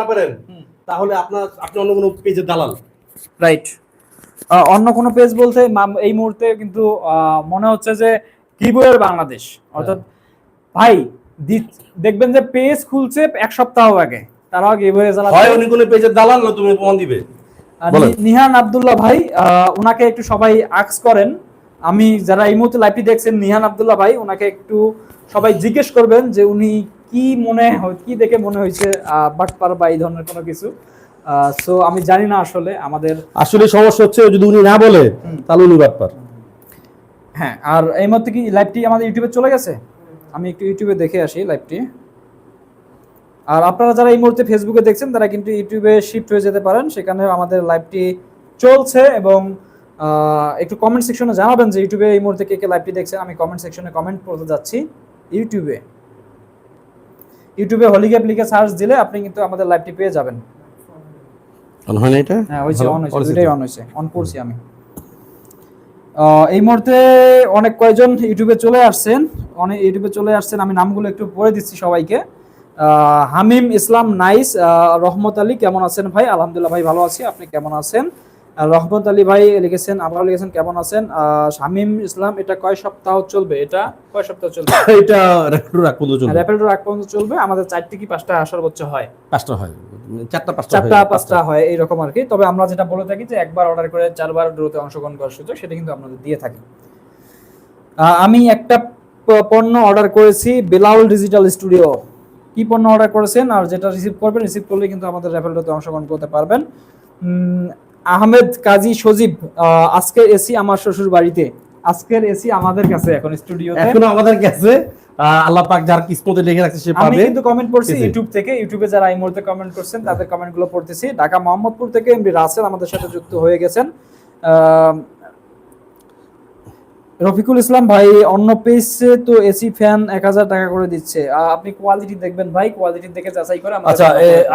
না পারেন? তাহলে আপনার আপনি অন্য কোনো পেজের দালাল। রাইট অন্য কোনো পেজ বলতে এই মুহূর্তে কিন্তু মনে হচ্ছে যে কিবোর্ডের বাংলাদেশ। অর্থাৎ ভাই দেখবেন যে পেজ খুলছে এক সপ্তাহ আগে। তারাও গিভওয়ে হয় জ্বালাচ্ছে উনি কোনো পেজের দালাল না তুমি প্রমাণ দিবে। নিহান আব্দুল্লাহ ভাই ওনাকে একটু সবাই আক্স করেন। আমি যারা এই মুহূর্তে লাইভটি দেখছেন নিহান আব্দুল্লাহ ভাই ওনাকে একটু সবাই জিজ্ঞেস করবেন যে উনি কি মনে হয় কি দেখে মনে হয়েছে বাটপার বা এই ধরনের কোনো কিছু? সো আমি জানি না আসলে আমাদের আসলে সমস্যা হচ্ছে যদি উনি না বলে তাহলে উনি বাটপার হ্যাঁ আর এই মুহূর্তে কি লাইভটি আমাদের ইউটিউবে চলে গেছে? আমি একটু ইউটিউবে দেখে আসি লাইভটি আর আপনারা যারা এই মুহূর্তে ফেসবুকে দেখছেন তারা কিন্তু ইউটিউবে শিফট হয়ে যেতে পারেন। সেখানে আমাদের লাইভটি চলছে এবং একটু কমেন্ট সেকশনে জানাবেন যে ইউটিউবে এই মুহূর্তে কে কে লাইভটি দেখছেন আমি কমেন্ট সেকশনে কমেন্ট করতে যাচ্ছি ইউটিউবে ইউটিউবে হলিগ্যাপ লিখে সার্চ দিলে আপনি কিন্তু আমাদের লাইভটি পেয়ে যাবেন। অন হয় না এটা? হ্যাঁ হয়েছে? অন হয়েছে All দুইটাই অন হয়েছে অন করছি আমি। এই মুহূর্তে অনেক কয়জন ইউটিউবে চলে আসছেন অনেক ইউটিউবে চলে আসছেন আমি নামগুলো একটু পড়ে দিচ্ছি সবাইকে। হামিম ইসলাম নাইস রহমত আলী কেমন আছেন ভাই? আলহামদুলিল্লাহ ভাই ভালো আছি আপনি কেমন আছেন? রহমত আলী ভাই লিখেছেন আপনারা লিখেছেন কেমন আছেন? শামীম ইসলাম এটা কয় সপ্তাহ চলবে? এটা কয় সপ্তাহ চলবে? এটা রেকর্ড রাখ পর্যন্ত চলবে। র্যাপেল রাখ পর্যন্ত চলবে আমাদের চারটি কি পাঁচটা সর্বোচ্চ হয়? পাঁচটা হয়। চারটা পাঁচটা চারটা। পাঁচটা। হয় এইরকম আর কি। তবে আমরা যেটা বলে থাকি যে একবার অর্ডার করে চারবার ড্রোতে অংশগ্রহণ করার সুযোগ সেটা কিন্তু আপনাদের দিয়ে থাকি। আমি একটা পণ্য অর্ডার করেছি বেলাউল ডিজিটাল স্টুডিও কি পণ্য অর্ডার করেছেন? আর যেটা রিসিভ করবেন রিসিভ করলে কিন্তু আমাদের র্যাফেল ড্রোতে অংশগ্রহণ করতে পারবেন। আহমেদ কাজী সজীব আজকের এসি আমার শ্বশুর বাড়িতে। আজকের এসি আমাদের কাছে এখন স্টুডিও এখন আমাদের কাছে আল্লাহ পাক যার কিসমতে লিখে রাখছে সে আমি কিন্তু কমেন্ট জি। ইউটিউব থেকে। ইউটিউবে যারা এই মুহূর্তে কমেন্ট করছেন তাদের কমেন্টগুলো পড়তেছি। ঢাকা মোহাম্মদপুর থেকে এমবি রাসেল আমাদের সাথে যুক্ত হয়ে গেছেন। রফিকুল ইসলাম ভাই অন্য পেজে তো এসি ফ্যান এক হাজার টাকা করে দিচ্ছে। আপনি কোয়ালিটি দেখবেন ভাই কোয়ালিটি দেখে যাচাই করে আচ্ছা।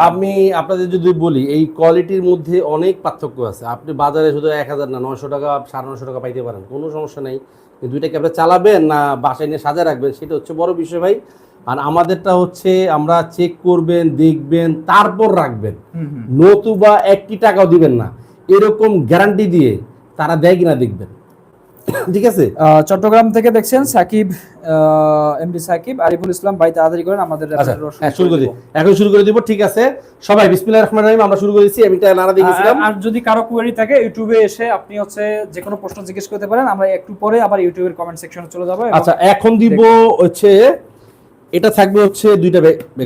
আমি আপনাদের যদি বলি এই কোয়ালিটির মধ্যে অনেক পার্থক্য আছে। আপনি বাজারে শুধু এক হাজার না নয়শো টাকা সাড়ে নশো টাকা পাইতে পারেন কোনো সমস্যা নেই। কিন্তু দুইটাকে আপনি চালাবেন না বাসায় নিয়ে সাজা রাখবেন সেটা হচ্ছে বড় বিষয় ভাই। আর আমাদেরটা হচ্ছে আমরা চেক করবেন দেখবেন তারপর রাখবেন। নতুবা একটি টাকাও দিবেন না। এরকম গ্যারান্টি দিয়ে তারা দেয় কিনা দেখবেন। ঠিক আছে? চট্টগ্রাম থেকে দেখছেন সাকিব এমডি সাকিব আরিফুল ইসলাম ভাই তাড়াতাড়ি করেন আমাদের আচ্ছা হ্যাঁ শুরু করে এখন শুরু করে দিব ঠিক আছে? সবাই বিসমিল্লাহির রহমানির রহিম আমরা শুরু করেছি আমি এটা নাড়া দিয়েছিলাম। আর যদি কারও কোয়েরি থাকে ইউটিউবে এসে আপনি হচ্ছে যে কোনো প্রশ্ন জিজ্ঞেস করতে পারেন আমরা একটু পরে আবার ইউটিউবের কমেন্ট সেকশনে চলে যাব আচ্ছা এখন দিব হচ্ছে এটা থাকবে হচ্ছে দুইটা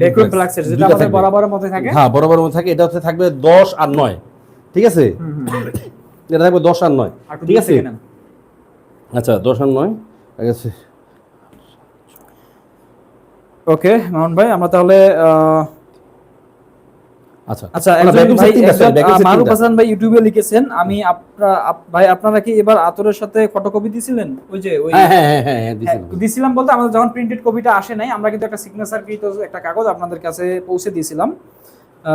ভ্যাকুয়াম প্লাক্সের যেটা আমাদের বরাবরের মধ্যে থাকে। হ্যাঁ বরাবর মধ্যে থাকে এটা হচ্ছে থাকবে দশ আর নয় ঠিক আছে। এটা থাকবে দশ আর নয় আর একটু ঠিক আছে? নেন। আচ্ছা দশ আর নয় ঠিক আছে ওকে মামুন ভাই আমরা তাহলে আচ্ছা। আচ্ছা মারুফ হাসান ভাই ইউটিউবে লিখেছেন আমি ভাই আপনারা কি এবার আতরের সাথে ফটোকপি দিছিলেন? ওই যে ওই হ্যাঁ হ্যাঁ হ্যাঁ। দিছিলাম। বলতে আমাদের যখন প্রিন্টেড কপিটা আসে নাই আমরা কিন্তু একটা সিগনেচার কৃত একটা কাগজ আপনাদের কাছে পৌঁছে দিয়েছিলাম।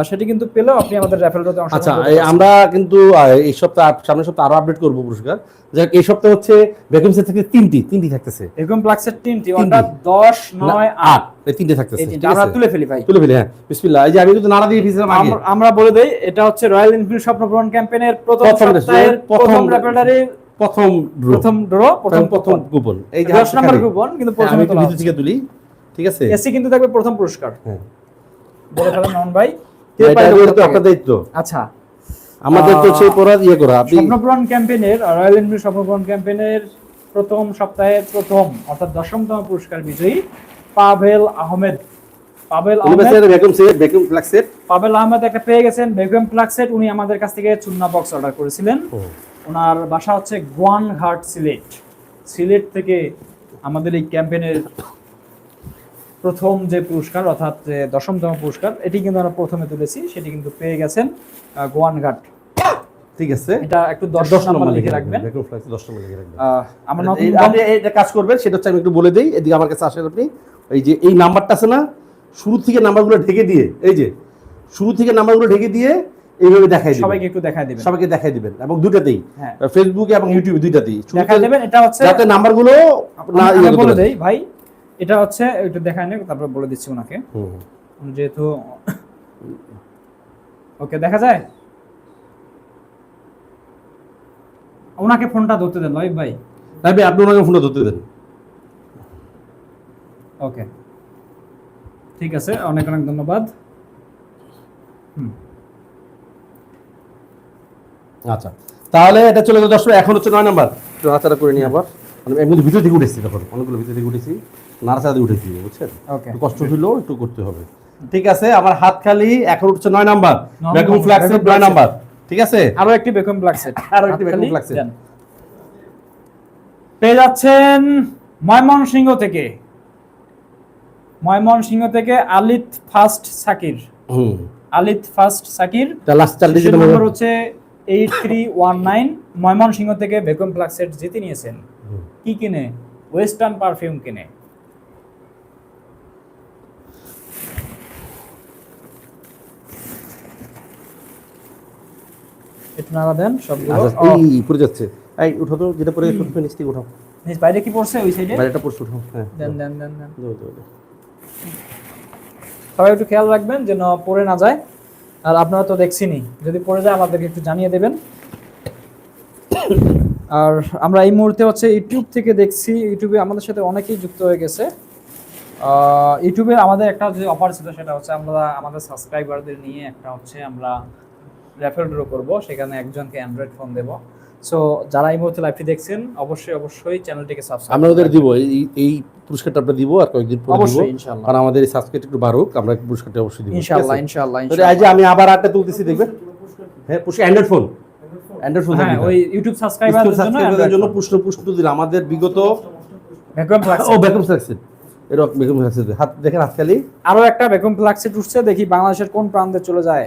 সেটি কিন্তু পেলেও আপনি আমাদের র্যাফেল ড্রতে আচ্ছা। আমরা কিন্তু এই সপ্তাহ সামনের সপ্তাহ আরও আপডেট করব পুরস্কার। যাক এই সপ্তাহ হচ্ছে ভ্যাকুয়াম সেট থেকে তিনটি তিনটি থাকতেছে। তিনটি অর্থাৎ দশ নয় না, আট। এই তিনটে থাকতেছে। আমরা তুলে ফেলি ভাই। তুলে ফেলি হ্যাঁ। বিসমিল্লাহ। এই যে আমি কিন্তু নাড়া দিয়ে আগে। আমরা- বলে দেই এটা হচ্ছে রয়্যাল এনফিল্ড স্বপ্ন পূরণ ক্যাম্পেইনের প্রথম প্রথম সপ্তাহের প্রথম- প্রথম প্রথম draw, প্রথম ড্র প্রথম প্রথম কুপন এই যে দশ হাতটা নম্বর খালি। কুপন কিন্তু হ্যাঁ, আমি ভিতর থেকে তুলি। ঠিক আছে? এসি কিন্তু থাকবে প্রথম পুরস্কার। হ্যাঁ। বলে ফেলেন নন ভাই। আপনার দায়িত্ব। আচ্ছা। আমাদের তো সেই পড়া ইয়ে করা আপনি স্বপ্নপূরণ ক্যাম্পেইনের রয়্যাল এনফিল্ড স্বপ্নপূরণ ক্যাম্পেইনের প্রথম সপ্তাহের প্রথম অর্থাৎ দশমতম পুরস্কার বিজয়ী Pavel Ahmed. Pavel Ahmed vacuum set vacuum plug set Pavel Ahmed একটা পেয়ে গেছেন। বেগম প্লাগ সেট উনি আমাদের কাছ থেকে চুন্না বক্স অর্ডার করেছিলেন। ওনার বাসা হচ্ছে গোয়ানঘাট সিলেট। সিলেট থেকে আমাদের এই ক্যাম্পেইনের প্রথম যে পুরস্কার অর্থাৎ দশমতম পুরস্কার এটি কিন্তু আমরা প্রথমে তুলেছি সেটি কিন্তু পেয়ে গেছেন গোয়ানঘাট। ঠিক আছে। এটা একটু দশ দশ নম্বর নম্বর লিখে রাখবেন। দশ নম্বর লিখে রাখবেন। আমার এই- আপনি এটা কাজ করবেন সেটা হচ্ছে আমি একটু বলে দিই এদিকে আমার কাছে আসেন আপনি। এই যে এই নাম্বারটা আছে না শুরু থেকে নাম্বারগুলো ঢেকে দিয়ে এই যে শুরু থেকে নাম্বারগুলো ঢেকে দিয়ে এইভাবে দেখাই দিবেন। সবাইকে একটু দেখায় দিবেন। সবাইকে দেখাই দিবেন এবং দুটাতেই হ্যাঁ। ফেসবুকে এবং ইউটিউবে দুইটাতেই। দেবেন এটা হচ্ছে যাতে নাম্বারগুলো না আমি- ইয়ে বলে। দেই ভাই এটা হচ্ছে একটু দেখায় নেই তারপর বলে দিচ্ছি ওনাকে। যেহেতু ওকে দেখা যায়? ওনাকে ফোনটা ধরতে দেন লবিব ভাই। তাই ভাই আপনি ওনাকে ফোনটা ধরতে দেন। ওকে। ঠিক আছে অনেক অনেক ধন্যবাদ। হুম। আচ্ছা তাহলে এটা চলে গেল দশ এখন হচ্ছে নয় নাম্বার। নাড়াচাড়া করে নিই আবার। মানে এর ভিতর থেকে উঠেছি তখন অনেকগুলো ভিতর থেকে উঠেছি নাড়াচাড়া দিয়ে উঠেছি বুঝছেন একটু কষ্ট হইলেও একটু করতে হবে। ঠিক আছে আমার হাত খালি এখন উঠছে নয় নাম্বার। ভ্যাকুম ফ্ল্যাক্স vacuum নয় নাম্বার। ঠিক আছে? আরও একটি বেকম ব্ল্যাক সেট আরও একটি vacuum black set। পেয়ে যাচ্ছেন ময়মনসিংহ থেকে। ময়মনসিংহ থেকে আলিত ফার্স্ট সাকির। হুম। আলিত ফার্স্ট সাকির। লাস্ট চার ডিজিট ডিজিটাল নম্বর হচ্ছে eight three one nine Mymensingh থেকে ভ্যাকুম প্লাগ সেট জিতে নিয়েছেন। কি কিনে? ওয়েস্টার্ন পারফিউম কিনে। একটু নাড়া দেন সবগুলো। আচ্ছা এই পড়ে যাচ্ছে। এই উঠো তো যেটা পড়ে গেছে নিচ থেকে উঠাও। নিচ বাইরে কি পড়ছে? ওই সাইডে বাইরেটা পড়ছে উঠাও। হ্যাঁ দেন দেন দেন দেন। দাও, দাও, দাও। সবাই একটু খেয়াল রাখবেন যেন পড়ে না যায়। আর আপনারা তো দেখছেনই। যদি পড়ে যায় আমাদেরকে একটু জানিয়ে দেবেন। আর আমরা এই মুহূর্তে হচ্ছে ইউটিউব থেকে দেখছি ইউটিউবে আমাদের সাথে অনেকেই যুক্ত হয়ে গেছে। ইউটিউবে আমাদের একটা যে অফার ছিল সেটা হচ্ছে আমরা আমাদের সাবস্ক্রাইবারদের নিয়ে একটা হচ্ছে আমরা র্যাফেল ড্র করব। সেখানে একজনকে অ্যান্ড্রয়েড ফোন দেব। সো যারা এই মুহূর্তে লাইভটি দেখছেন অবশ্যই অবশ্যই চ্যানেলটিকে সাবস্ক্রাইব আমরা ওদের দিব। এই- এই পুরস্কারটা আমরা দিব আর কয়েকদিন পরে দিব। অবশ্যই ইনশাআল্লাহ। কারণ আমাদের এই সাবস্ক্রাইব একটু বাড়ুক আমরা পুরস্কারটা অবশ্যই দিব? ইনশাআল্লাহ ইনশাআল্লাহ এই যে আমি আবার আটটা তুলতেছি দেখবেন? হ্যাঁ পুরস্কার অ্যান্ড্রয়েড ফোন অ্যান্ড্রয়েড ফোন হ্যাঁ ওই ইউটিউব সাবস্ক্রাইবারদের জন্য সাবস্ক্রাইবারদের জন্য পুষ্ট পুষ্ট আমাদের বিগত ভ্যাকুয়াম প্লাগ ও ব্যাকআপ সাকসেস এরকম ব্যাকআপ সাকসেস হাত দেখেন হাতখালি আরও একটা ভ্যাকুয়াম প্লাগ সেট উঠছে। দেখি বাংলাদেশের কোন প্রান্তে চলে যায়।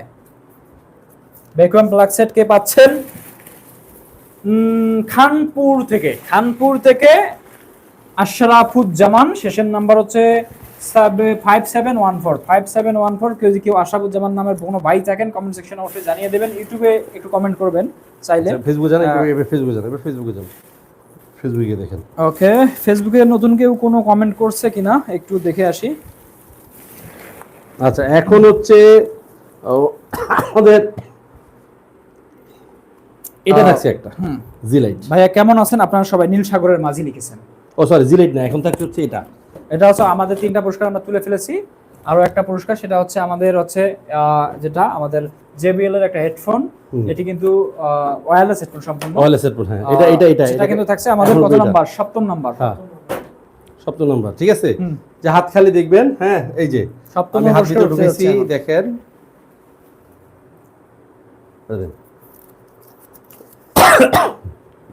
ভ্যাকুয়াম প্লাগ সেট কে পাচ্ছেন? উম, খানপুর থেকে। খানপুর থেকে আশরাফুজ্জামান। শেষের নাম্বার হচ্ছে five seven one four five seven one four কেউ যদি কেউ আশরাফুজ্জামান নামের কোনো ভাই থাকেন কমেন্ট সেকশনে অবশ্যই জানিয়ে দেবেন। ইউটিউবে একটু কমেন্ট করবেন চাইলে। ফেসবুকে হ্যাঁ। ফেসবুকে জানেন ফেসবুকে যান ফেসবুকে দেখেন। ওকে ফেসবুকে নতুন কেউ কোনো কমেন্ট করছে কিনা একটু দেখে আসি। আচ্ছা এখন হচ্ছে আমাদের এটা আহ, থাকছে একটা জিলাইট ভাইয়া কেমন আছেন? আপনারা সবাই নীল সাগরের মাঝি লিখেছেন। ও সরি জিলাইট না এখন থাকছে হচ্ছে এটা। এটা হচ্ছে আমাদের তিনটা পুরস্কার আমরা তুলে ফেলেছি। আরও একটা পুরস্কার সেটা হচ্ছে আমাদের হচ্ছে যেটা আমাদের জেবিএল এর একটা হেডফোন। এটি কিন্তু ওয়্যারলেস হেডফোন সম্পূর্ণ। ওয়ারলেস হেডফোন হ্যাঁ। এটা এটা এটা এটা- কিন্তু থাকছে আমাদের কত নাম্বার সপ্তম নাম্বার। হ্যাঁ। সপ্তম নাম্বার ঠিক আছে? যে হাত খালি দেখবেন হ্যাঁ এই যে। সপ্তম আমি হাত ভিতরে ঢুকেছি দেখেন।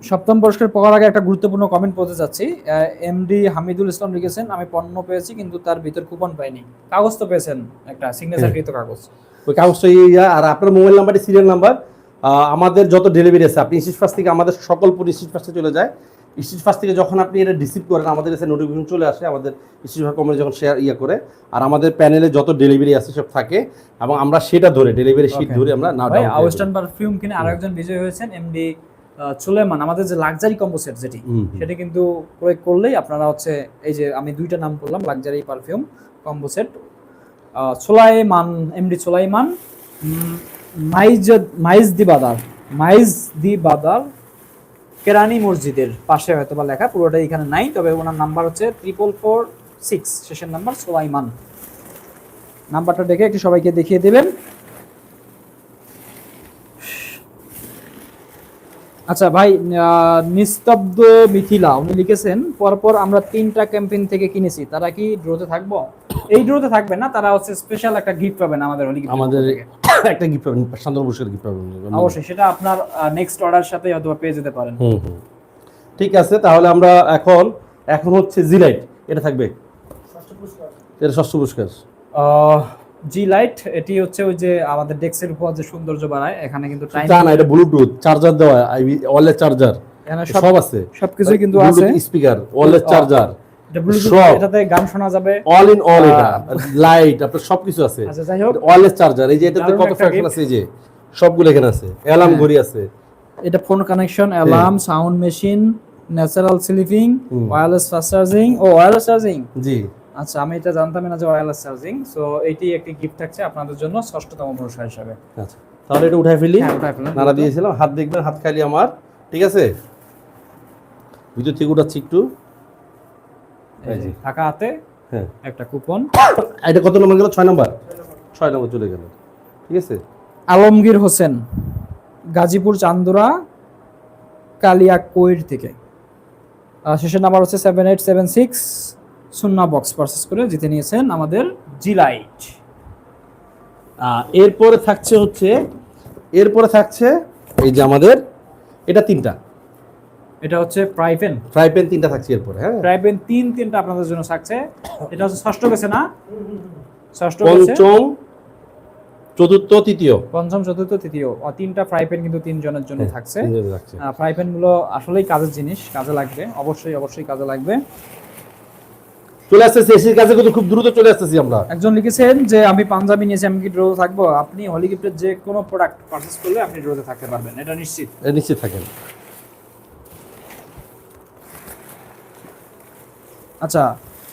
সপ্তম পুরস্কার পাওয়ার আগে একটা গুরুত্বপূর্ণ কমেন্ট পড়তে চাচ্ছি। এমডি হামিদুল ইসলাম লিখেছেন আমি পণ্য পেয়েছি কিন্তু তার ভিতর কুপন পাইনি। কাগজ তো পেয়েছেন একটা সিগনেচার কৃত কাগজ ওই কাগজটা ইয়া আর আপনার মোবাইল নাম্বারটি সিরিয়াল নাম্বার আমাদের যত ডেলিভারি আছে আপনি স্ট্রিট ফাস্ট থেকে আমাদের সকল পুরো স্ট্রিট ফাস্টে চলে যায়। স্ট্রিট ফাস্ট থেকে যখন আপনি এটা রিসিভ করেন আমাদের কাছে নোটিফিকেশন চলে আসে আমাদের স্ট্রিট ফাস্ট কোম্পানি যখন শেয়ার ইয়ে করে। আর আমাদের প্যানেলে যত ডেলিভারি আছে সব থাকে। এবং আমরা সেটা ধরে ডেলিভারি শিট ধরে আমরা না ওয়েস্টার্ন পারফিউম কিনে আরেকজন বিজয় হয়েছেন এমডি সুলেমান আমাদের যে লাক্সারি কম্বো সেট যেটি। সেটা কিন্তু প্রয়োগ করলেই আপনারা হচ্ছে এই যে আমি দুইটা নাম করলাম luxury perfume combo set. Solaiman MD Solaiman মাইজ মাইজ দি বাদার মাইজ দি বাদার কেরানি মসজিদের পাশে হয়তো বা লেখা পুরোটাই এখানে নাই তবে ওনার নাম্বার হচ্ছে ট্রিপল ফোর সিক্স শেষের নাম্বার সোলাইমান। নাম্বারটা দেখে একটু সবাইকে দেখিয়ে দেবেন। আচ্ছা ভাই আহ, নিস্তব্ধ মিথিলা উনি লিখেছেন পরপর আমরা তিনটা ক্যাম্পেইন থেকে কিনেছি তারা কি ড্রোতে থাকব? এই ড্রোতে থাকবে না তারা হচ্ছে স্পেশাল একটা গিফট পাবেন আমাদের হোলি আমাদের একটা গিফট পাবেন শান্তনু পুরস্কার গিফট পাবেন। অবশ্যই সেটা আপনার নেক্সট অর্ডার সাথে হয়তো পেয়ে যেতে পারেন। হুম হুম। ঠিক আছে তাহলে আমরা এখন এখন হচ্ছে জিলাইট এটা থাকবে? এটা ষষ্ঠ পুরস্কার। জি লাইট এটি হচ্ছে ওই যে আমাদের ডেস্কের উপর যে সৌন্দর্য বাড়ায় এখানে কিন্তু টাইম না এটা ব্লুটুথ চার্জার দেওয়া ওয়ালের চার্জার এখানে সব আছে। সবকিছুই কিন্তু আছে। স্পিকার ওয়ালের চার্জার ব্লুটুথ সব। এটাতে গান শোনা যাবে। অল ইন অল এটা লাইট আপনার সবকিছু আছে। আচ্ছা চার্জার এই যে এটাতে কত আছে এই যে সবগুলো এখানে আছে। অ্যালার্ম। ঘড়ি আছে। এটা phone connection alarm sound machine natural sleeping. Wireless fast charging ও ওয়্যারলেস চার্জিং জি। আচ্ছা আমি এটা জানতাম না যে ওয়্যারলেস চার্জিং সো এটি একটি গিফট থাকছে আপনাদের জন্য ষষ্ঠতম পুরস্কার হিসাবে। আচ্ছা তাহলে এটা উঠাই ফেলি। হ্যাঁ। নাড়া দিয়েছিলাম হাত দেখবেন হাত খালি আমার ঠিক আছে? ভিতর থেকে উঠাচ্ছি একটু। টাকা হাতে হ্যাঁ। একটা কুপন এটা কত নম্বর গেল? ছয় নম্বর ছয় নম্বর চলে গেল ঠিক আছে? আলমগীর হোসেন গাজীপুর চান্দুরা কালিয়া কোয়ের থেকে শেষের নাম্বার হচ্ছে সেভেন এইট সেভেন সিক্স শূন্য বক্স পারচেস করে জিতে নিয়েছেন আমাদের জি লাইট আহ, এরপরে থাকছে হচ্ছে এরপরে থাকছে এই যে আমাদের এটা তিনটা। এটা হচ্ছে ফ্রাই প্যান তিনটা থাকছে এরপরে হ্যাঁ। ফ্রাই প্যান তিন তিনটা আপনাদের জন্য থাকছে। এটা হচ্ছে ষষ্ঠ বেছে না? ষষ্ঠ পঞ্চম চতুর্থ তৃতীয়। পঞ্চম চতুর্থ তৃতীয়। তিনটা ফ্রাই প্যান কিন্তু তিনজনের জন্য থাকছে। তিনজনে থাকছে। ফ্রাই প্যানগুলো আসলেই কাজের জিনিস কাজে লাগবে। অবশ্যই অবশ্যই কাজে লাগবে। চলে আসতেছি এসির কাছে কিন্তু খুব দ্রুত চলে আসতেছি আমরা। একজন লিখেছেন যে আমি পাঞ্জাবি নিয়েছি আমি কি ড্রো থাকব? আপনি হলি গিফটের যে কোনো প্রোডাক্ট পারচেস করলে আপনি ড্রোতে থাকতে পারবেন এটা নিশ্চিত। এটা নিশ্চিত থাকেন। আচ্ছা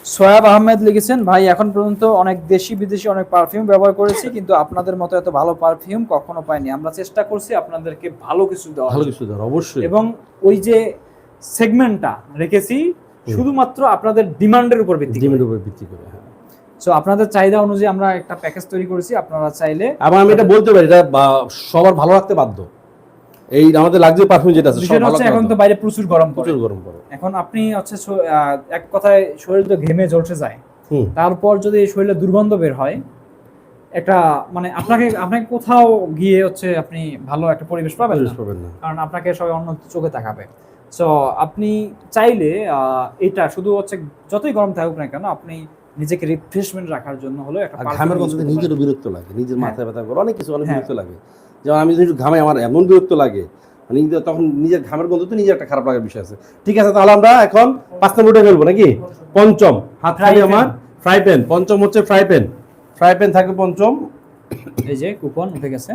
সোয়াব আহমেদ লিখেছেন ভাই এখন পর্যন্ত অনেক দেশি বিদেশি অনেক পারফিউম ব্যবহার করেছি কিন্তু আপনাদের মতো এত ভালো পারফিউম কখনো পাইনি। আমরা চেষ্টা করছি আপনাদেরকে ভালো কিছু দেওয়ার ভালো কিছু ধর অবশ্যই। এবং ওই যে সেগমেন্টটা রেখেছি শুধুমাত্র আপনাদের ডিমান্ডের উপর ভিত্তি করে। ডিমের উপর ভিত্তি করে হ্যাঁ। সো আপনাদের চাহিদা অনুযায়ী আমরা একটা প্যাকেজ তৈরি করেছি আপনারা চাইলে এবং আমি এটা বলতে পারি এটা সবার ভালো রাখতে বাধ্য। এই আমাদের লাগছে পারফিউম যেটা আছে ভালো হচ্ছে এখন তো বাইরে প্রচুর গরম পড়ে। প্রচুর গরম পড়ে। এখন আপনি হচ্ছে এক কথায় শরীর তো ঘেমে জ্বলতে যায়। তারপর যদি শরীরে দুর্গন্ধ বের হয় একটা মানে আপনাকে আপনাকে কোথাও গিয়ে হচ্ছে আপনি ভালো একটা পরিবেশ পাবেন পাবেন না। কারণ আপনাকে সবাই অন্য চোখে তাকাবে। সো আপনি চাইলে আহ, এটা শুধু হচ্ছে যতই গরম থাকুক না কেন আপনি নিজেকে রিফ্রেশমেন্ট রাখার জন্য হলো একটা ঘামের গন্ধতে নিজেরও বিরক্ত লাগে নিজের হ্যাঁ। মাথায় ব্যথা করে অনেক কিছু অনেক হ্যাঁ। বিরক্ত লাগে। যেমন আমি যদি ঘামে আমার এমন বিরক্ত লাগে মানে তখন নিজের ঘামের গন্ধ তো নিজের একটা খারাপ লাগার বিষয় আছে। ঠিক আছে তাহলে আমরা এখন পাঁচ নম্বর উঠে ফেলব নাকি? পঞ্চম হাত খালি আমার ফ্রাই প্যান পঞ্চম হচ্ছে ফ্রাই প্যান ফ্রাই প্যান থাকে পঞ্চম। এই যে কুপন উঠে গেছে।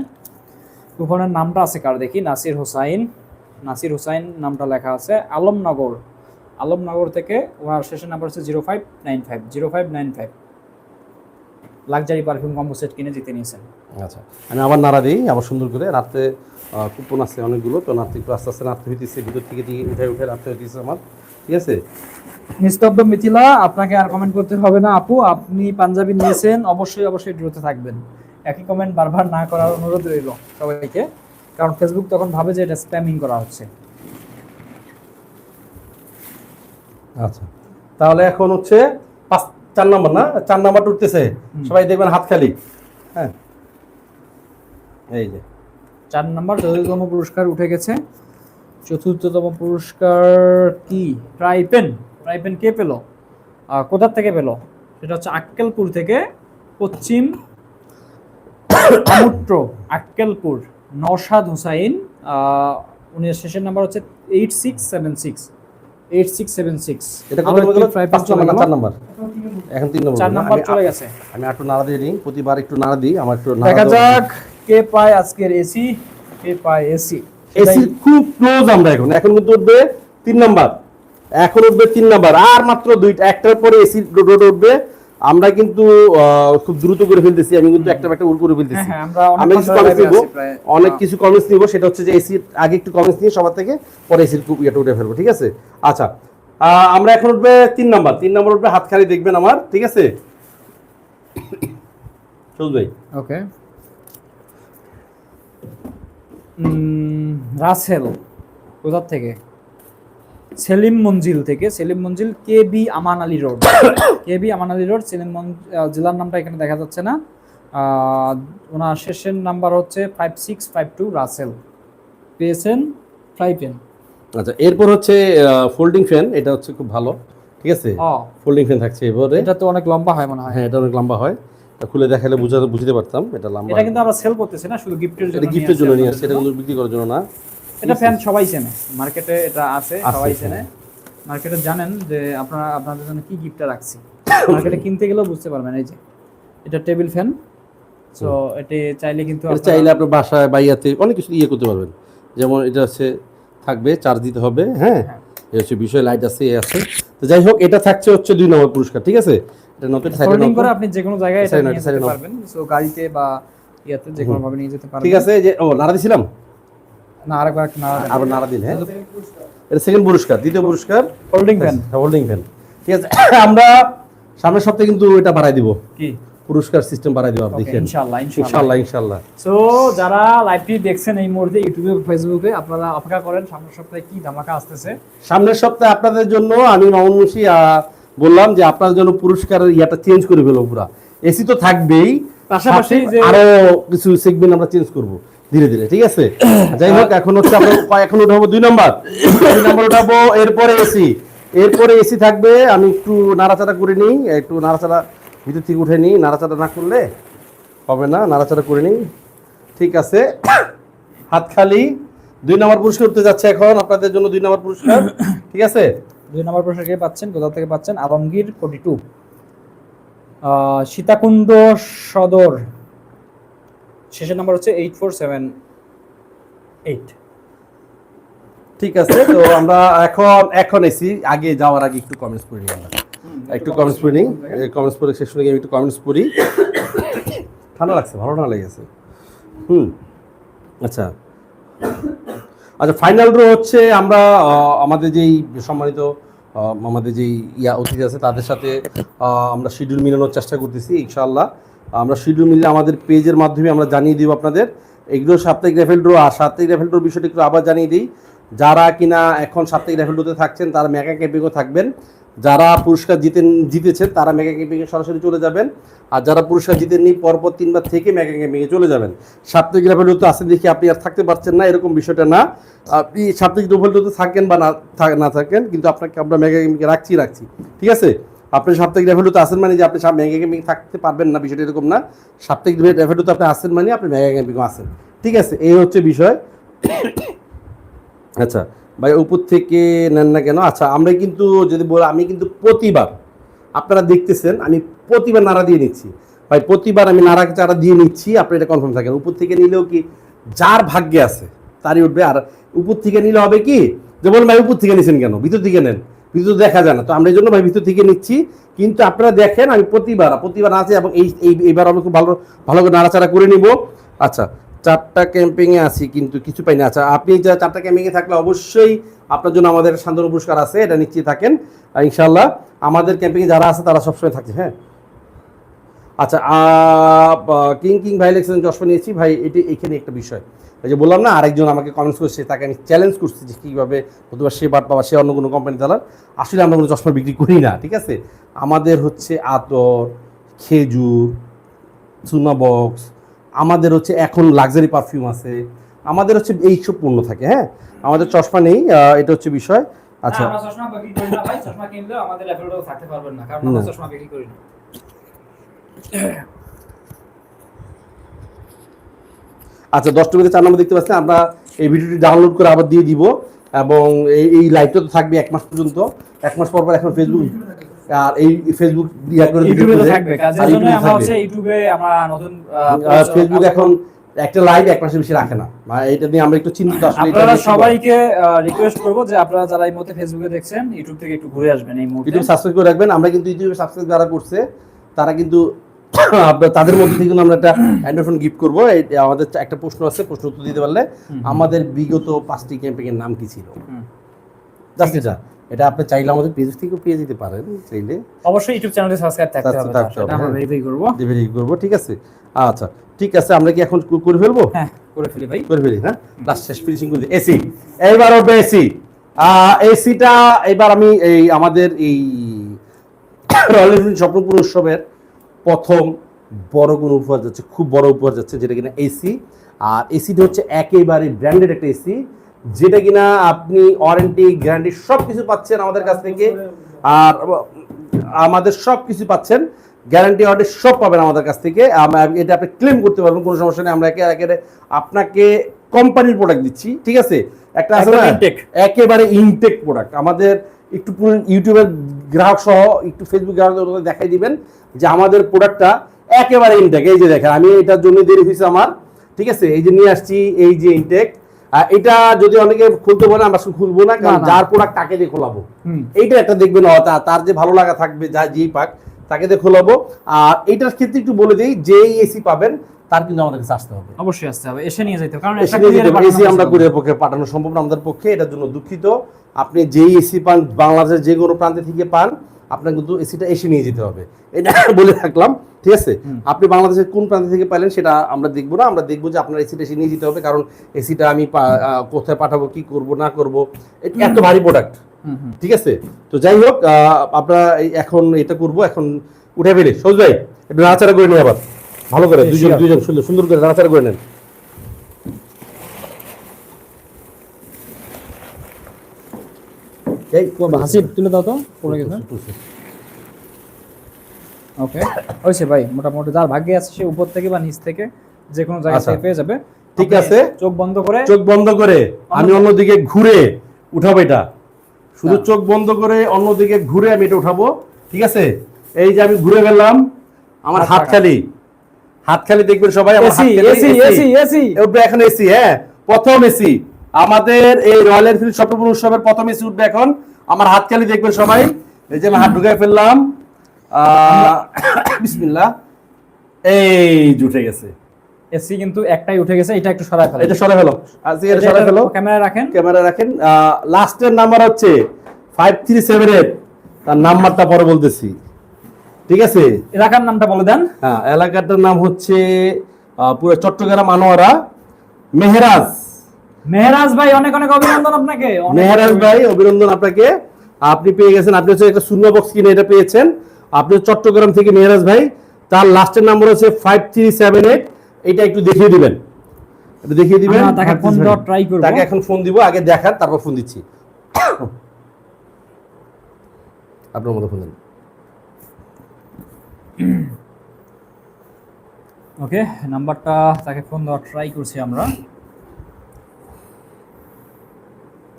কুপনের নামটা আছে কার দেখি? নাসির হোসাইন। নাসির হুসাইন নামটা লেখা আছে আলমনগর। আলমনগর থেকে ওনার শেষের নাম্বার হচ্ছে zero five nine five zero five nine five luxury perfume combo set কিনে জিতে নিয়েছেন। আচ্ছা আমি আবার নাড়া দিই আবার সুন্দর করে। রাত্রে আহ, কুপন আছে অনেকগুলো তো নাড়তে একটু আস্তে আস্তে নাড়তে হইতেছে ভিতর থেকে দিয়ে উঠে উঠে রাখতে হইতেছে আমার। ঠিক আছে? নিস্তব্ধ মিথিলা আপনাকে আর কমেন্ট করতে হবে না আপু। আপনি পাঞ্জাবি নিয়েছেন অবশ্যই অবশ্যই ড্রোতে থাকবেন। একই কমেন্ট বারবার না করার অনুরোধ রইল সবাইকে। কারণ ফেসবুক তখন ভাবে যে এটা স্প্যামিং করা হচ্ছে। আচ্ছা তাহলে এখন হচ্ছে পাঁচ চার নম্বর না? চার নাম্বার উঠতেছে। সবাই দেখবেন হাত খালি। হ্যাঁ। এই যে। চার নাম্বার চতুর্থতম পুরস্কার উঠে গেছে। চতুর্থতম পুরস্কার কি? ট্রাইপেন ট্রাইপেন কে পেল? কোথার থেকে পেল? সেটা হচ্ছে আক্কেলপুর থেকে পশ্চিম আমুট্র আক্কেলপুর। নওশাদ হুসাইন আহ, উনি শেষের নাম্বার হচ্ছে eight six seven six. Eight six seven six. এটা কত নম্বর গেল পাঁচ নম্বর চার নম্বর? এখন তিন নম্বর চার নাম্বার চলে গেছে। আমি একটু নাড়া দিয়ে নিই প্রতিবার একটু নাড়া দিই আমার একটু দেখা যাক কে পায় আজকের এসি কে পায় এসি। খুব ক্লোজ আমরা এখন। এখন কিন্তু উঠবে তিন নাম্বার। এখন উঠবে তিন নাম্বার। আর মাত্র দুইটা একটার পরে এসি রোড উঠবে। আমরা কিন্তু খুব দ্রুত করে ফেলতেছি আমি কিন্তু একটা একটা উল করে ফেলতেছি। হ্যাঁ, হ্যাঁ, আমরা অনেক আমি কিছু কমেন্টস নিব অনেক কিছু কমেন্টস নিব সেটা হচ্ছে যে এসির আগে একটু কমেন্টস নিয়ে সবার থেকে পরে এসির খুব ইয়েটা উঠে ফেলব ঠিক আছে? আচ্ছা আহ, আমরা এখন উঠবে তিন নাম্বার। তিন নাম্বার উঠবে হাত খালি দেখবেন আমার ঠিক আছে? সবুজ ভাই। ওকে। রাসেল কোথার থেকে? সেলিম মঞ্জিল থেকে Selim Manzil K B Aman Ali road. K B Aman Ali road Selim জেলার নামটা এখানে দেখা যাচ্ছে না। ওনার শেষের নাম্বার হচ্ছে five six five two Rasel. পেয়েছেন ফ্রাই পেন আচ্ছা এরপর হচ্ছে ফোল্ডিং ফ্যান এটা হচ্ছে খুব ভালো ঠিক আছে? ফোল্ডিং ফ্যান থাকছে এবারে। এটা তো অনেক লম্বা হয় মনে হয়। হ্যাঁ এটা অনেক লম্বা হয়। খুলে দেখালে বুঝাতে বুঝতে পারতাম এটা লম্বা এটা কিন্তু আমরা সেল করতেছি না শুধু গিফটের জন্য গিফটের জন্য নিয়ে আসছে এটা কিন্তু বিক্রি করার জন্য না। এটা ফ্যান সবাই চেনে। মার্কেটে এটা আছে আছে, সবাই চেনে। হ্যাঁ। মার্কেটে জানেন যে আপনারা আপনাদের জন্য কি গিফটটা রাখছি। মার্কেটে কিনতে গেলেও বুঝতে পারবেন এই যে। এটা টেবিল ফ্যান সো এটি চাইলে কিন্তু চাইলে আপনার বাসায় বাইয়াতে অনেক কিছু ইয়ে করতে পারবেন। যেমন এটা হচ্ছে থাকবে চার্জ দিতে হবে হ্যাঁ? হ্যাঁ। এই হচ্ছে বিষয় লাইট আছে এ আছে। তো যাই হোক এটা থাকছে হচ্ছে দুই নম্বর পুরস্কার ঠিক আছে? এটা নতুন সাইডে ফোল্ডিং করে আপনি যে কোনো জায়গায় এটা নিয়ে যেতে পারবেন। সো গাড়িতে বা ইয়াতে যে কোনো ভাবে নিয়ে যেতে পারবেন। ঠিক আছে যে ও নাড়া দিছিলাম? না আরেকবার একটু নাড়া আবার নাড়া দিন হ্যাঁ। এটা সেকেন্ড পুরস্কার দ্বিতীয় পুরস্কার। হোল্ডিং ফ্যান হোল্ডিং ফ্যান ঠিক আছে আমরা সামনের সপ্তাহে কিন্তু এটা বাড়াই দিব। কি? পুরস্কার সিস্টেম বাড়াই দিব আপনি দেখেন। ইনশাআল্লাহ ইনশাআল্লাহ। ইনশাআল্লাহ ইনশাআল্লাহ। সো যারা লাইভটি দেখছেন এই মুহূর্তে ইউটিউবে ফেসবুকে আপনারা অপেক্ষা করেন সামনের সপ্তাহে কি ধামাকা আসতেছে। সামনের সপ্তাহে আপনাদের জন্য আমি মামুন মুশি বললাম যে আপনার জন্য পুরস্কারের ইয়াটা চেঞ্জ করে ফেলব পুরা। এসি তো থাকবেই পাশাপাশি আরও কিছু সেগমেন্ট আমরা চেঞ্জ করব। ধীরে ধীরে, ঠিক আছে? যাই হোক, এখন হচ্ছে আমরা এখন উঠাবো দুই নম্বর। দুই নম্বর উঠাবো, এরপরে এসি। এরপরে এসি থাকবে, আমি একটু নাড়াচাড়া করে নিই, একটু নাড়াচাড়া ভিতর থেকে উঠে নিই, নাড়াচাড়া না করলে হবে না, নাড়াচাড়া করে নিই। ঠিক আছে? হাত খালি। দুই নম্বর পুরস্কার উঠতে যাচ্ছে এখন, আপনাদের জন্য দুই নম্বর পুরস্কার। ঠিক আছে? দুই নম্বর প্রশ্ন কে পাচ্ছেন? কোথা থেকে পাচ্ছেন? Alamgir forty two. সীতাকুণ্ড সদর। শেষের নাম্বার হচ্ছে এইট ফোর সেভেন এইট। ঠিক আছে তো আমরা এখন এখন এসি। আগে যাওয়ার আগে একটু কমেন্টস করে নিই আমরা একটু কমেন্টস করে নিই কমেন্টস পড়ে শেষ হয়ে গিয়ে একটু কমেন্টস পড়ি। ঠান্ডা লাগছে ভালো না লেগেছে। হুম আচ্ছা। আচ্ছা ফাইনাল ড্র হচ্ছে আমরা আমাদের যেই সম্মানিত আহ, আমাদের যেই ইয়া অতিথি আছে তাদের সাথে আমরা শিডিউল মিলানোর চেষ্টা করতেছি ইনশাআল্লাহ। আমরা শিডিউল মিলে আমাদের পেজের মাধ্যমে আমরা জানিয়ে দিব আপনাদের। এগুলো সাপ্তাহিক রেফেল ড্র, আর সাপ্তাহিক রেফেল ড্র বিষয়টি একটু আবার জানিয়ে দিই। যারা কিনা এখন সাপ্তাহিক রেফেল ড্রোতে থাকছেন, তারা মেগা ক্যাম্পিংও থাকবেন। যারা পুরস্কার জিতেন, জিতেছেন, তারা মেগা ক্যাম্পিংয়ে সরাসরি চলে যাবেন। আর যারা পুরস্কার জিতেননি, পরপর তিনবার থেকে মেগা ক্যাম্পিংয়ে চলে যাবেন। সাপ্তাহিক রেফেল ড্রোতে আসেন দেখি আপনি আর থাকতে পারছেন না, এরকম বিষয়টা না। আপনি সাপ্তাহিক রেফেল ড্রোতে থাকেন বা না না থাকেন, কিন্তু আপনাকে আমরা মেগা ক্যাম্পিংয়ে রাখছি রাখছি। ঠিক আছে? আপনি সাপ্তাহিক রেফেলুতে আসেন মানে যে আপনি মেগা ক্যাম্পিং থাকতে পারবেন না, বিষয়টা এরকম না। সাপ্তাহিক রেফেলুতে আপনি আসেন মানে আপনি মেগা ক্যাম্পিং আসেন ঠিক আছে, এই হচ্ছে বিষয়। আচ্ছা ভাই, উপর থেকে নেন না কেন? আচ্ছা আমরা কিন্তু যদি বল, আমি কিন্তু প্রতিবার, আপনারা দেখতেছেন, আমি প্রতিবার নাড়া দিয়ে নিচ্ছি। ভাই, প্রতিবার আমি নাড়া চারা দিয়ে নিচ্ছি, আপনি এটা কনফার্ম থাকেন। উপর থেকে নিলেও কি, যার ভাগ্যে আছে, তারই উঠবে। আর উপর থেকে নিলে হবে কি, যে বলুন ভাই, উপর থেকে নিছেন কেন? ভিতর থেকে নেন। ভিতর দেখা যায় না। তো আমরা এই জন্য ভাই ভিতর থেকে নিচ্ছি। কিন্তু আপনারা দেখেন, আমি প্রতিবার প্রতিবার আছে এবং এই, এই- এইবার আমি খুব ভালো ভালো করে নাড়াচাড়া করে নিব। আচ্ছা চারটা ক্যাম্পিংয়ে আছি কিন্তু কিছু পাইনি। আচ্ছা আপনি যা চারটা ক্যাম্পিংয়ে থাকলে অবশ্যই আপনার জন্য আমাদের শান্তনু পুরস্কার আছে, এটা নিশ্চিত থাকেন। ইনশাল্লাহ আমাদের ক্যাম্পিংয়ে যারা আছে তারা সবসময় থাকে হ্যাঁ? আচ্ছা কিং কিং ভাই লেখছেন চশমা নিয়েছি। ভাই, এটি এখানে একটা বিষয়। এই যে বললাম না আরেকজন আমাকে কমেন্টস করছে তাকে আমি চ্যালেঞ্জ করছি যে কীভাবে অথবা সে বাদ পাওয়া সে অন্য কোনো কোম্পানি চালার আসলে আমরা কোনো চশমা বিক্রি করি না ঠিক আছে? আমাদের হচ্ছে আতর খেজুর চুনা বক্স আমাদের হচ্ছে এখন লাক্সারি পারফিউম আছে। আমাদের হচ্ছে এইসব পণ্য থাকে হ্যাঁ? আমাদের চশমা নেই এটা হচ্ছে বিষয়। আচ্ছা। চশমা বিক্রি করি না ভাই চশমা কিনলেও আমাদের থাকতে পারবেন না কারণ আমরা চশমা বিক্রি করি না। আচ্ছা দশটা বেজে চার নম্বর দেখতে পাচ্ছেন আমরা এই ভিডিওটি ডাউনলোড করে আবার দিয়ে দিব এবং এই এই লাইভটা তো থাকবে এক মাস পর্যন্ত। এক মাস পর পর এখন ফেসবুক আর এই ফেসবুক ইয়া করে ইউটিউবে থাকবে আমরা হচ্ছে ইউটিউবে আমরা নতুন ফেসবুক এখন একটা লাইভ এক মাসের বেশি রাখে না। মানে এটা নিয়ে আমরা একটু চিন্তিত আসলে আপনারা সবাইকে রিকোয়েস্ট করব যে আপনারা যারা এই মুহূর্তে ফেসবুকে দেখছেন ইউটিউব থেকে একটু ঘুরে আসবেন এই মুহূর্তে। ইউটিউব সাবস্ক্রাইব করে রাখবেন। আমরা কিন্তু ইউটিউবে সাবস্ক্রাইব যারা করছে তারা কিন্তু তাদের মধ্যে থেকে আমরা একটা অ্যান্ড্রয়েড গিফট করব। আমাদের একটা প্রশ্ন আছে প্রশ্ন উত্তর দিতে পারলে আমাদের বিগত পাঁচটি ক্যাম্পিং এর নাম কি ছিল? জাস্ট এটা। এটা আপনি চাইলে আমাদের পেজ থেকে পেয়ে যেতে পারেন চাইলে। অবশ্যই ইউটিউব চ্যানেলে সাবস্ক্রাইব থাকতে হবে আমরা হ্যাঁ। ভেরিফাই করব। ডেলিভারি করব ঠিক আছে? আচ্ছা ঠিক আছে আমরা কি এখন করে ফেলব? হ্যাঁ করে ফেলি ভাই। করে ফেলি হ্যাঁ? লাস্ট শেষ ফিনিশিং করে এসি এইবার হবে এসি এসিটা এবার আমি এই আমাদের এই রয়্যাল স্বপ্নপুর উৎসবের প্রথম বড় কোনো উপহার যাচ্ছে খুব বড় উপহার যাচ্ছে যেটা কিনা এসি আর এসিটা হচ্ছে একেবারে ব্র্যান্ডেড একটা এসি যেটা কিনা আপনি ওয়ারেন্টি গ্যারান্টি সব কিছু পাচ্ছেন আমাদের কাছ থেকে। আর আমাদের সব কিছু পাচ্ছেন গ্যারান্টি অর্ডার সব পাবেন আমাদের কাছ থেকে। এটা আপনি ক্লেম করতে পারবেন কোনো সমস্যা নেই। আমরা একে একে আপনাকে কোম্পানির প্রোডাক্ট দিচ্ছি ঠিক আছে? একটা আছে না? একেবারে ইনটেক প্রোডাক্ট আমাদের একটু পুরো ইউটিউবের গ্রাহক সহ একটু ফেসবুক গ্রাহকদের দেখাই দিবেন যে আমাদের প্রোডাক্টটা একেবারে ইনটেক এই যে দেখেন আমি এটার জন্য দেরি হয়েছে আমার। ঠিক আছে? এই যে নিয়ে আসছি এই যে ইনটেক এটা যদি অনেকে খুলতে বলে আমরা শুধু খুলবো না কারণ। যার প্রোডাক্ট তাকে দিয়ে খোলাবো। এইটা একটা দেখবেন তার যে ভালো লাগা থাকবে যা যেই পাক তাকে দিয়ে খোলাবো। আর এইটার ক্ষেত্রে একটু বলে দিই যে এসি পাবেন তার কিন্তু আমাদের কাছে আসতে হবে। অবশ্যই আসতে হবে এসে নিয়ে যেতে হবে কারণ এসি আমরা কুরিয়ার পক্ষে পাঠানো সম্ভব না আমাদের পক্ষে এটার জন্য দুঃখিত। আপনি যেই এসি পান বাংলাদেশের যে কোনো প্রান্তে থেকে পান আপনার কিন্তু এসিটা এসে নিয়ে যেতে হবে। এটা বলে রাখলাম ঠিক আছে? আপনি বাংলাদেশের কোন প্রান্ত থেকে পাইলেন সেটা আমরা দেখব না। আমরা দেখব যে আপনার এসিটা এসে নিয়ে যেতে হবে কারণ এসিটা আমি কোথায় পাঠাবো কি করব না করব এটা এত ভারী প্রোডাক্ট। ঠিক আছে? তো যাই হোক আপনারা এখন এটা করব এখন উঠে ফেলে সৌজ ভাই একটু নাড়াচাড়া করে নিই আবার। ভালো করে দুজন দুজন সুন্দর সুন্দর করে নাড়াচাড়া করে নেন। এই হাসিব তুলে দাও তো পড়ে গেছে। ওকে হয়েছে ভাই মোটামুটি যার ভাগ্যে আছে সে উপর থেকে বা নিচ থেকে যে কোনো জায়গা আচ্ছা। থেকে পেয়ে যাবে। ঠিক আছে। চোখ বন্ধ করে চোখ বন্ধ করে আমি অন্যদিকে ঘুরে উঠাবো এটা। শুধু হ্যাঁ। চোখ বন্ধ করে অন্যদিকে ঘুরে আমি এটা উঠাবো। ঠিক আছে? এই যে আমি ঘুরে গেলাম আমার হাত খালি হাত খালি দেখবেন সবাই এসি এসি এসি এসি। এখন এসি হ্যাঁ প্রথম এসি। আমাদের এই রয়্যাল এনফিল্ড স্বপ্নপুর উৎসবের প্রথম এসি উঠবে এখন। আমার হাত খালি দেখবেন সবাই। এই যে আমি হাত ঢুকাই ফেললাম। বিসমিল্লাহ। এই উঠে গেছে। এসি কিন্তু একটাই উঠে গেছে এটা একটু সরায় ফেলে। এটা সরে ফেলো। আজকে এটা সরে ফেলো। ক্যামেরা রাখেন। ক্যামেরা রাখেন। লাস্টের নাম্বার হচ্ছে ফাইভ থ্রি সেভেন এইট তার নাম্বারটা পরে বলতেছি। ঠিক আছে? এলাকার নামটা বলে দেন। হ্যাঁ এলাকাটার নাম হচ্ছে পুরো চট্টগ্রাম আনোয়ারা। মেহরাজ। মেহরাজ ভাই অনেক অনেক অভিনন্দন আপনাকে। মেহরাজ ভাই অভিনন্দন আপনাকে। আপনি পেয়ে গেছেন আপনি হচ্ছে একটা শূন্য বক্স কিনে এটা পেয়েছেন। আপনি চট্টগ্রাম থেকে মেহরাজ ভাই তার লাস্টের নাম্বার হচ্ছে ফাইভ থ্রি সেভেন এইট এটা একটু দেখিয়ে দিবেন। একটু দেখিয়ে দিবেন। তাকে ফোন দেওয়ার try করব। তাকে এখন ফোন দিব আগে দেখার তারপর ফোন দিচ্ছি। আপনার মতো ফোন দেন। ওকে নাম্বারটা তাকে ফোন দেওয়ার ট্রাই করছি আমরা।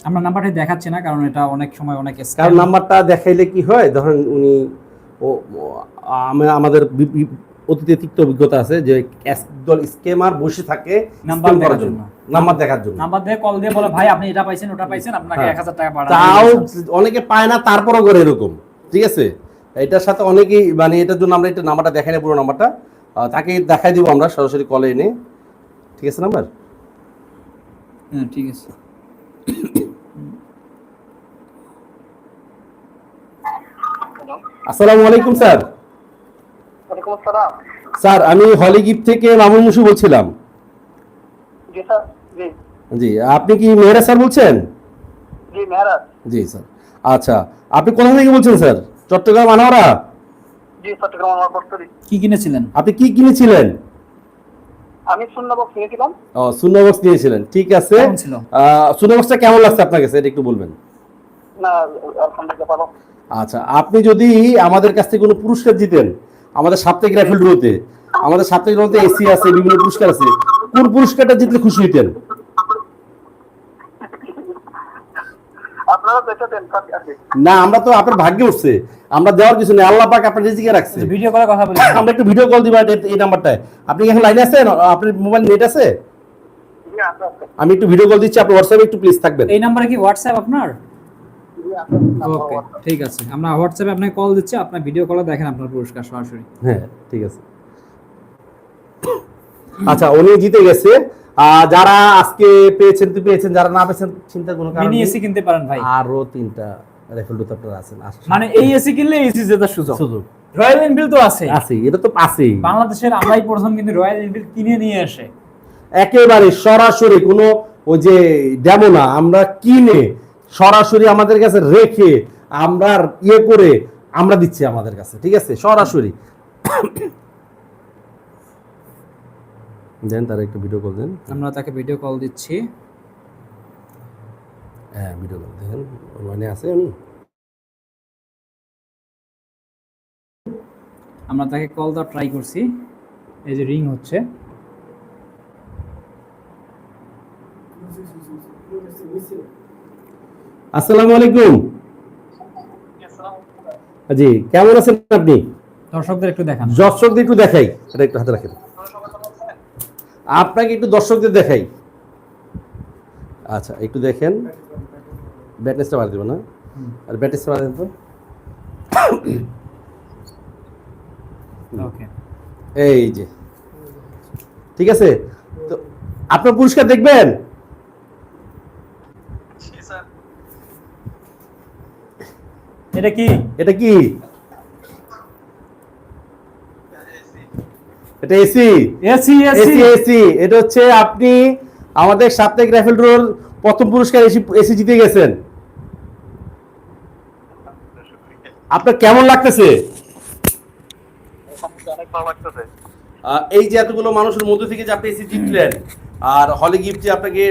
আমরা নাম্বারটা দেখাচ্ছি না কারণ এটা অনেক সময় অনেক কারণ নাম্বারটা দেখাইলে কি হয়? ধরেন উনি আমাদের অতীতে তিক্ত অভিজ্ঞতা আছে যে একদল স্কেমার বসে থাকে নাম্বার দেখার জন্য। নাম্বার দেখার জন্য। নাম্বার দিয়ে কল দিয়ে বলে ভাই আপনি এটা পাইছেন ওটা পাইছেন আপনাকে হ্যাঁ। এক হাজার টাকা পাঠানো। তাও অনেকে পায় না তারপরও করে এরকম। ঠিক আছে? এটার সাথে অনেকেই মানে এটার জন্য আমরা এটা নাম্বারটা দেখাই না পুরো নাম্বারটা। তাকে দেখাই দিব আমরা সরাসরি কলে এনে। ঠিক আছে নাম্বার? হ্যাঁ ঠিক আছে। আসসালামু আলাইকুম স্যার। ওয়ালাইকুম আসসালাম। স্যার আমি হলি গিফট থেকে মামুন মুসু বলছিলাম। জি স্যার জি। জি আপনি কি মেহরা স্যার বলছেন? জি জি স্যার। আচ্ছা আপনি কোথা থেকে বলছেন স্যার? চট্টগ্রাম আনোয়ারা? কি কিনেছিলেন? আপনি কি কিনেছিলেন? আমি শূন্য নিয়েছিলাম ও শূন্য নিয়েছিলেন ঠিক আছে। কেমন শূন্য বক্সটা কেমন লাগছে আপনার কাছে? এটা একটু বলবেন। না ভালো। আচ্ছা আপনি যদি আমাদের কাছ থেকে কোনো পুরস্কার জিতেন আমাদের সাপ্তাহিক রাইফেল ড্রোতে আমাদের সাপ্তাহিক এসি আছে বিভিন্ন পুরস্কার আছে কোন পুরস্কারটা জিতলে খুশি হইতেন আপনারা দেখে দেন সব আছে না আমরা তো আপনার ভাগ্যে উঠছে। আমরা দেওয়ার কিছু নেই আল্লাহ পাক আপনার রিজিকে রাখছে। ভিডিও করে কথা বলি। আমরা একটু ভিডিও কল দিবা এই- নাম্বারটায় আপনি এখন লাইনে আছেন? আপনার মোবাইল নেট আছে? আমি একটু ভিডিও কল দিচ্ছি আপনি হোয়াটসঅ্যাপে একটু প্লিজ থাকবেন। এই নাম্বারে কি হোয়াটসঅ্যাপ আপনার? ওকে ঠিক আছে। আমরা হোয়াটসঅ্যাপে আপনাকে কল দিচ্ছি আপনার ভিডিও কলে দেখেন আপনার পুরস্কার সরাসরি। হ্যাঁ ঠিক আছে। আচ্ছা উনি জিতে গেছে। যারা আজকে পেয়েছেন তো পেয়েছেন যারা না পেয়েছেন চিন্তার কোনো কারণ মিনি নেই। এসি কিনতে পারেন ভাই। আরও তিনটা রাইফেল তো আপনারা আছেন মানে এই এসি কিনলে এসি জেতার সুযোগ। সুযোগ। রয়্যাল এনফিল্ড তো আছে। আছে এটা তো আছেই। বাংলাদেশের আমরাই প্রথম কিন্তু রয়্যাল এনফিল্ড কিনে নিয়ে আসে। একেবারে সরাসরি কোনো ওই যে ডেমো না আমরা কিনে সরাসরি আমাদের কাছে রেখে আমরা ইয়ে করে আমরা দিচ্ছি আমাদের কাছে ঠিক আছে? সরাসরি। দেন তারা একটু ভিডিও কল দেন। আমরা তাকে ভিডিও কল দিচ্ছি। হ্যাঁ ভিডিও কল দেখেন অনলাইনে আছে উনি আমরা তাকে কল দেওয়ার ট্রাই করছি। এই যে রিং হচ্ছে। আসসালামু আলাইকুম। জি কেমন আছেন আপনি? দর্শকদের একটু দেখান। দর্শকদের একটু দেখাই। এটা একটু হাতে রাখেন। আপনাকে একটু দর্শকদের দেখাই। আচ্ছা একটু দেখেন। ব্যাটনেসটা বাড়ি দেবো না। আর ব্যাটনেসটা বাড়ি দেন তো। ওকে। এই যে। ঠিক আছে? তো আপনার পুরস্কার দেখবেন? এটা কি? এটা কি? এটা এসি এসি এসি এসি এটা হচ্ছে আপনি আমাদের সাপ্তাহিক র্যাফেল ড্রোর প্রথম পুরস্কার এসি এসি জিতে গেছেন। আপনার কেমন লাগতেছে? অনেক ভালো লাগতেছে আহ, এই যে এতগুলো মানুষের মধ্যে থেকে যে আপনি এসি জিতলেন আর হলে গিফট যে আপনাকে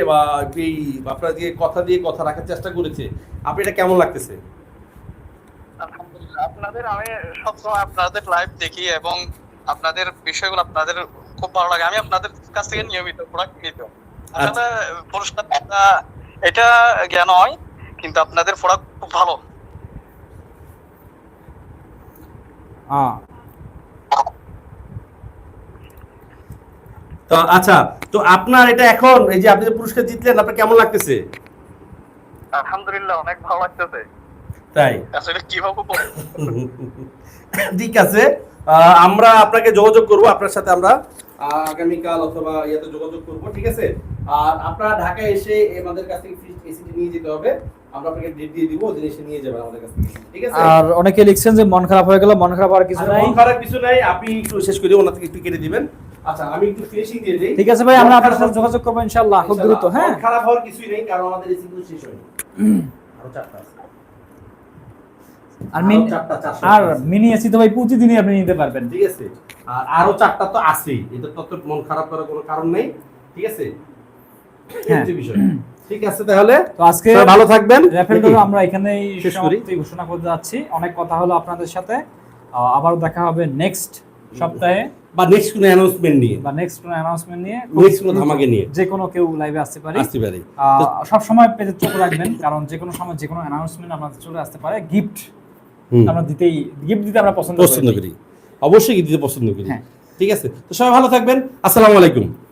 এই আপনার যে কথা দিয়ে কথা রাখার চেষ্টা করেছে আপনি এটা কেমন লাগতেছে? আলহামদুলিল্লাহ আপনাদের আমি সবসময় আপনাদের লাইভ দেখি এবং আপনাদের বিষয়গুলো আপনাদের খুব ভালো লাগে। আমি আপনাদের কাছ থেকে নিয়মিত প্রোডাক্ট নিত আসলে পুরস্কার এটা- জ্ঞান হয় কিন্তু আপনাদের প্রোডাক্ট খুব ভালো। তো আচ্ছা তো আপনার এটা এখন এই যে আপনি যে পুরস্কার জিতলেন আপনার কেমন লাগতেছে? আলহামদুলিল্লাহ অনেক ভালো লাগতেছে। তাই? আসলে কীভাবে? ঠিক আছে। আমরা আপনাকে যোগাযোগ করব আপনার সাথে আমরা আগামীকাল অথবা ইয়াতে যোগাযোগ করব ঠিক আছে? আর আপনারা ঢাকায় এসে আমাদের কাছ থেকে এসিটি নিয়ে যেতে হবে। আমরা আপনাকে ডেট দিয়ে দিব ওদিন নিয়ে যাবেন আমাদের কাছ থেকে। ঠিক আছে? আর অনেকে লিখছেন যে মন খারাপ হয়ে গেল মন খারাপ কিছু নাই। মন খারাপ কিছু নাই আপনি একটু শেষ করে ওনার থেকে একটু কেটে দিবেন। আচ্ছা আমি একটু ফিনিশিং দিয়ে দিই। ঠিক আছে ভাই আমরা আপনার সাথে যোগাযোগ করব ইনশাআল্লাহ খুব দ্রুত হ্যাঁ? খারাপ হওয়ার কিছুই নেই কারণ আমাদের শেষ হয়নি। আরও চারটা আছে। আর মিন আরও মিনি এসি তো ভাই প্রতিদিনই আপনি নিতে পারবেন। ঠিক আছে। আর আরও চারটা তো আছেই। এটা তো মন খারাপ করার কোনো কারণ নেই। ঠিক আছে? হ্যাঁ। ঠিক আছে তাহলে। তো আজকে ভালো থাকবেন? আমরা এখানেই শেষ করি? ঘোষণা করতে যাচ্ছি। অনেক কথা হলো আপনাদের সাথে। আবারও দেখা হবে নেক্সট সপ্তাহে। বা নেক্সট কোনো অ্যানাউন্সমেন্ট নিয়ে। বা নেক্সট কোনো অ্যানাউন্সমেন্ট নিয়ে। নেক্সট কোনো ধামাকে নিয়ে। যে কোনো কেউ লাইভে আসতে পারে। আসতে পারি। সব সময় পেজে চোখ রাখবেন। কারণ যে কোনো সময় যে কোনো অ্যানাউন্সমেন্ট আপনাদের চলে আসতে পারে। গিফট আমরা দিতেই গিফট দিতে আমরা পছন্দ পছন্দ করি। অবশ্যই দিতে পছন্দ করি। হ্যাঁ। ঠিক আছে? তো সবাই ভালো থাকবেন। আসসালামু আলাইকুম।